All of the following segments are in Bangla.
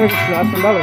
আসুন ভালো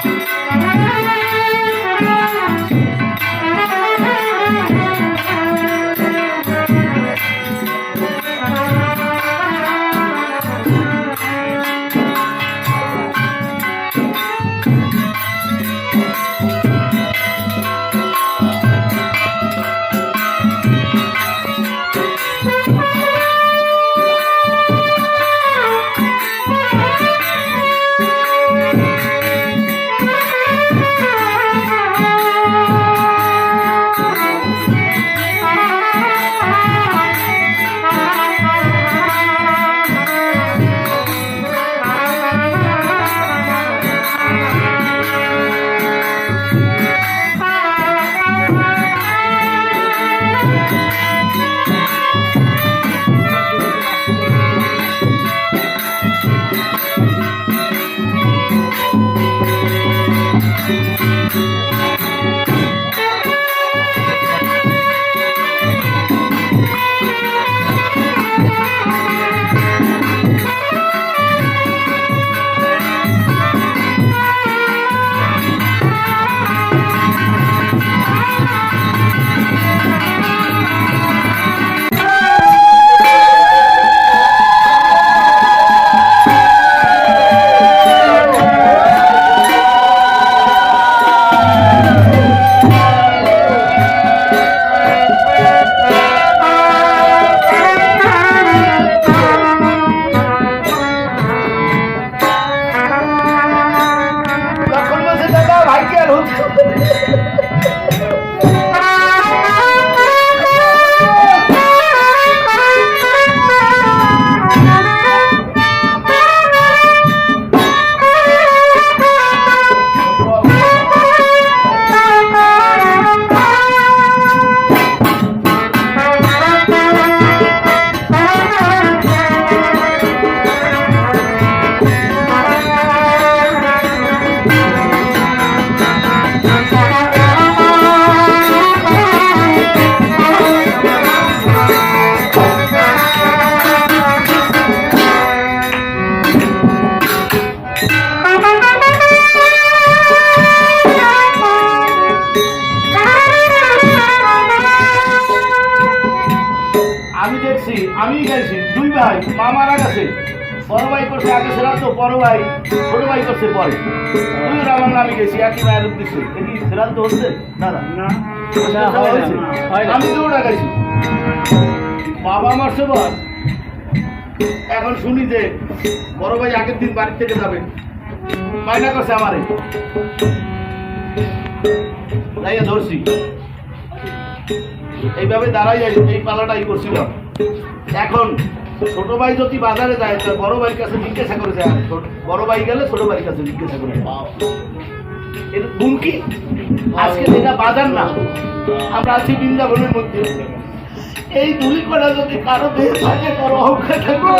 Thank you. ভাই মা মারা গেছে। বড় ভাই করছে আগে সেরা তো বড় ভাই ছোট ভাই করছে পরে। দুই আমার নামে গেছি একই মায়ের উদ্দেশ্যে দেখি সেরা তো হচ্ছে? না না। আমি তো ওটা গেছি বাবা আমার সেবার। এখন শুনি যে বড় ভাই আগের দিন বাড়ি থেকে যাবে। মাইনা করছে আমারে। যাইয়া ধরছি। এইভাবে দাঁড়াই যাই এই পালাটাই করছিলাম। এখন ছোট ভাই যদি বাজারে যায় তো বড় ভাইয়ের কাছে জিজ্ঞাসা করে যায় বড় ভাই গেলে ছোট ভাইয়ের কাছে জিজ্ঞাসা করে এর গুণ কি? আজকে যেটা বাজার না আমরা আছি বৃন্দাবনের মধ্যে। এই দুই কটা যদি কারও দেশ থাকে কারও অহংকার থাকবে।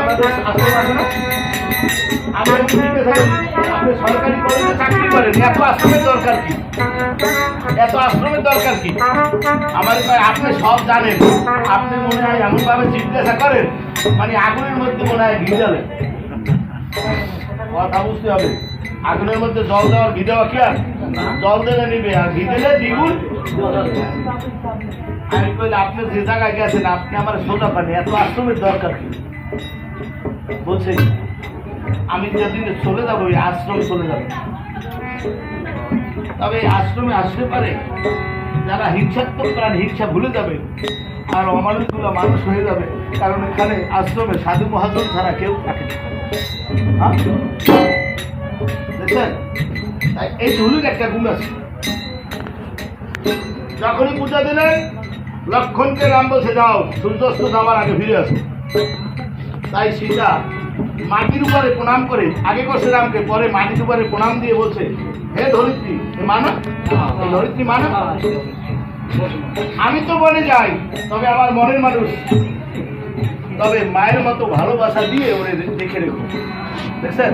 আমাদের আপনি দরকার কি এত আশ্রমের দরকার কি আমার আপনি সব জানেন আপনি মনে হয় এমন ভাবে জিজ্ঞাসা করেন মানে আগুনের মধ্যে মনে হয় জ্বলে কথা বুঝতে হবে আগুনের মধ্যে জল দেওয়ার ঘি দেওয়া কি আর? জল দিলে নিবে, আর ঘি দিলে দ্বিগুণ। আমি কইলে আপনি যে জায়গায় গেছেন, আপনি আমার সোজা পানি, এত আশ্রমের দরকার কি? বলছে, আমি যেদিন চলে যাব, ওই আশ্রমে চলে যাব। তবে এই আশ্রমে আসতে পারে, যারা হিংসাত্মক প্রাণ, হিংসা ভুলে যাবে, আর অমানুষগুলো মানুষ হয়ে যাবে, কারণ এখানে আশ্রমে সাধু মহাজন ছাড়া কেউ থাকে না। তাই এই ধুলির একটা গুণ আছে। যখনই পূজা দিলেন লক্ষণকে রাম বলছে, যাও, সূর্যাস্ত যাওয়ার আগে ফিরে আসো। তাই সীতা মাটির উপরে প্রণাম করে, আগে করছে রামকে পরে মাটির উপরে প্রণাম দিয়ে বলছে, হে ধরিত্রী মানো ধরিত্রী মানো আমি তো বলে যাই, তবে আমার মনের মানুষ। তবে মায়ের মতো ভালোবাসা দিয়ে ওরে দেখে রেখো। দেখছেন?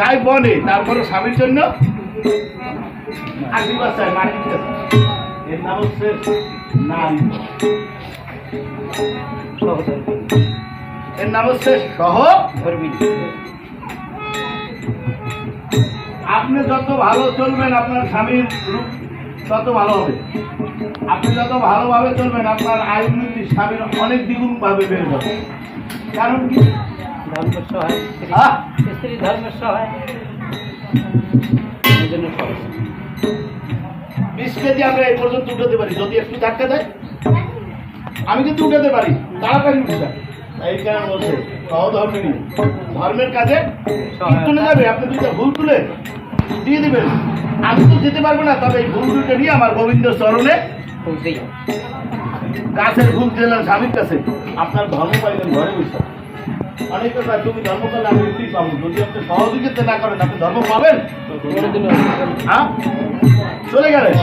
যাই বনে তারপরে স্বামীর জন্য এর নাম হচ্ছে এর নাম হচ্ছে সহ আপনি যত ভালো চলবেন, আপনার স্বামীর রূপ তত ভালো হবে। আপনি যত ভালোভাবে চলবেন, আপনার আয় স্বামীর অনেক দ্বিগুণ ভাবে বেড়ে যাবে। কারণ কি? ধর্মের সহায়! স্ত্রী ধর্মের সহায় এই জন্য। বিশ কেজি আমরা এই পর্যন্ত উঠাতে পারি যদি একটু ধাক্কা দেয়। আমি কিন্তু উঠাতে পারি তাড়াতাড়ি উঠে যায়। এই কারণে বলছে সহধর্মিনী ধর্মের কাজে তুলে যাবে আপনি দুইটা ভুল তুলে দিয়ে দেবেন। আমি তো যেতে পারব না তবে এই ভুল দুটো নিয়ে আমার গোবিন্দ চরণে গাছের ভুল দিলেন স্বামীর কাছে। আপনার ধর্ম পাইলেন ঘরে বসে। অনেকে কয় তুমি ধর্ম করলে আমি মুক্তি পাবো। যদি আপনি সহযোগিতা না করেন আপনি ধর্ম পাবেন? হ্যাঁ? চলে গেলেন।